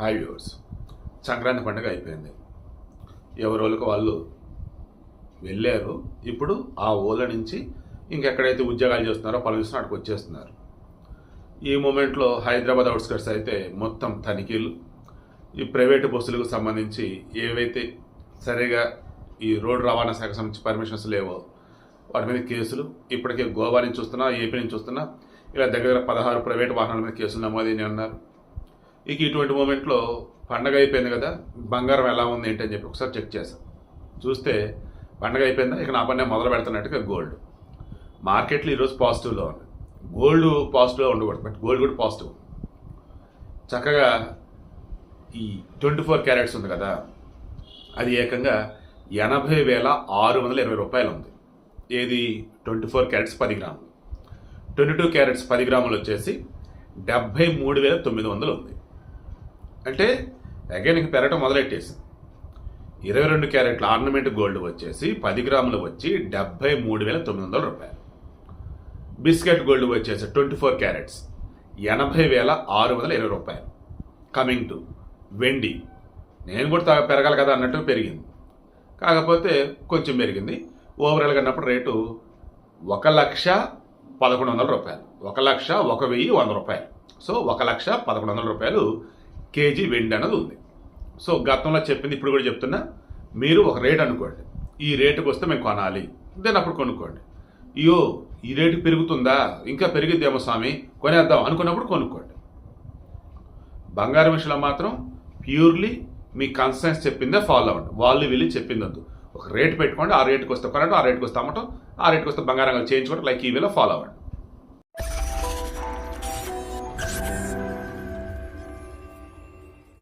Hi viewers Sankranti పండుగ అయిపోయింది. ఎవరి వాళ్ళు వెళ్ళారు ఇప్పుడు ఆ ఊళ్ళ నుంచి ఇంకెక్కడైతే ఉద్యోగాలు చేస్తున్నారో పలుస్తున్నా అక్కడికి వచ్చేస్తున్నారు. ఈ మూమెంట్లో హైదరాబాద్ అవుట్స్కట్స్ అయితే మొత్తం తనిఖీలు. ఈ ప్రైవేటు బస్సులకు సంబంధించి ఏవైతే సరిగా ఈ రోడ్డు రవాణా శాఖ సంబంధించి పర్మిషన్స్ లేవో వాటి మీద కేసులు ఇప్పటికే గోవా నుంచి చూస్తున్నా ఏపీ నుంచి చూస్తున్నా ఇలా దగ్గర దగ్గర పదహారు ప్రైవేట్ వాహనాల మీద కేసులు నమోదైన అన్నారు ఇక ఇటువంటి మూమెంట్లో పండగ అయిపోయింది కదా బంగారం ఎలా ఉంది ఏంటి అని చెప్పి ఒకసారి చెక్ చేశాం. చూస్తే పండగ అయిపోయిందా? ఇక నా పని మొదలు పెడుతున్నట్టుగా గోల్డ్. మార్కెట్లో ఈరోజు పాజిటివ్లో ఉంది గోల్డ్ పాజిటివ్లో ఉండకూడదు బట్ గోల్డ్ కూడా పాజిటివ్. చక్కగా ఈ ట్వంటీ ఫోర్ క్యారెట్స్ ఉంది కదా అది ఏకంగా ఎనభై వేల ఆరు వందల ఇరవై రూపాయలు ఉంది. ఏది? ట్వంటీ ఫోర్ క్యారెట్స్ పది గ్రాములు. ట్వంటీ టూ క్యారెట్స్ పది గ్రాములు వచ్చేసి డెబ్భై మూడు వేల తొమ్మిది వందలు ఉంది. అంటే అగైన్ ఇంక పెరగటం మొదలెట్టేసింది. ఇరవై రెండు క్యారెట్ల ఆర్నమెంట్ గోల్డ్ వచ్చేసి పది గ్రాములు వచ్చి డెబ్బై మూడు వేల తొమ్మిది వందల రూపాయలు. బిస్కెట్ గోల్డ్ వచ్చేసి ట్వంటీ ఫోర్ క్యారెట్స్ ఎనభై వేల ఆరు వందల ఇరవై రూపాయలు. కమింగ్ టు వెండి. నేను కూడా పెరగాలి కదా అన్నట్టు పెరిగింది. కాకపోతే కొంచెం పెరిగింది. ఓవరాల్గా అన్నప్పుడు రేటు ఒక లక్ష పదకొండు వందల రూపాయలు. ఒక లక్ష ఒక వెయ్యి వంద రూపాయలు. సో ఒక లక్ష పదకొండు వందల రూపాయలు కేజీ వెండి అన్నది ఉంది. సో గతంలో చెప్పింది ఇప్పుడు కూడా చెప్తున్నా మీరు ఒక రేట్ అనుకోండి. ఈ రేటుకు వస్తే మేము కొనాలి. దెన్ అప్పుడు కొనుక్కోండి. అయ్యో ఈ రేటు పెరుగుతుందా? ఇంకా పెరిగిద్దేమో స్వామి కొనేద్దాం అనుకున్నప్పుడు కొనుక్కోండి. బంగారం విషయంలో మాత్రం ప్యూర్లీ మీ కన్సర్న్స్ చెప్పిందే ఫాలో అవ్వండి. వాళ్ళు వీళ్ళు చెప్పిందద్దు ఒక రేట్ పెట్టుకోండి ఆ రేటుకి వస్తే కొనడం ఆ రేటుకి వస్తే అమ్మటం ఆ రేటుకి వస్తే బంగారంగా చేయించుకోవడం లైక్ ఈ వేలో ఫాలో అవ్వండి.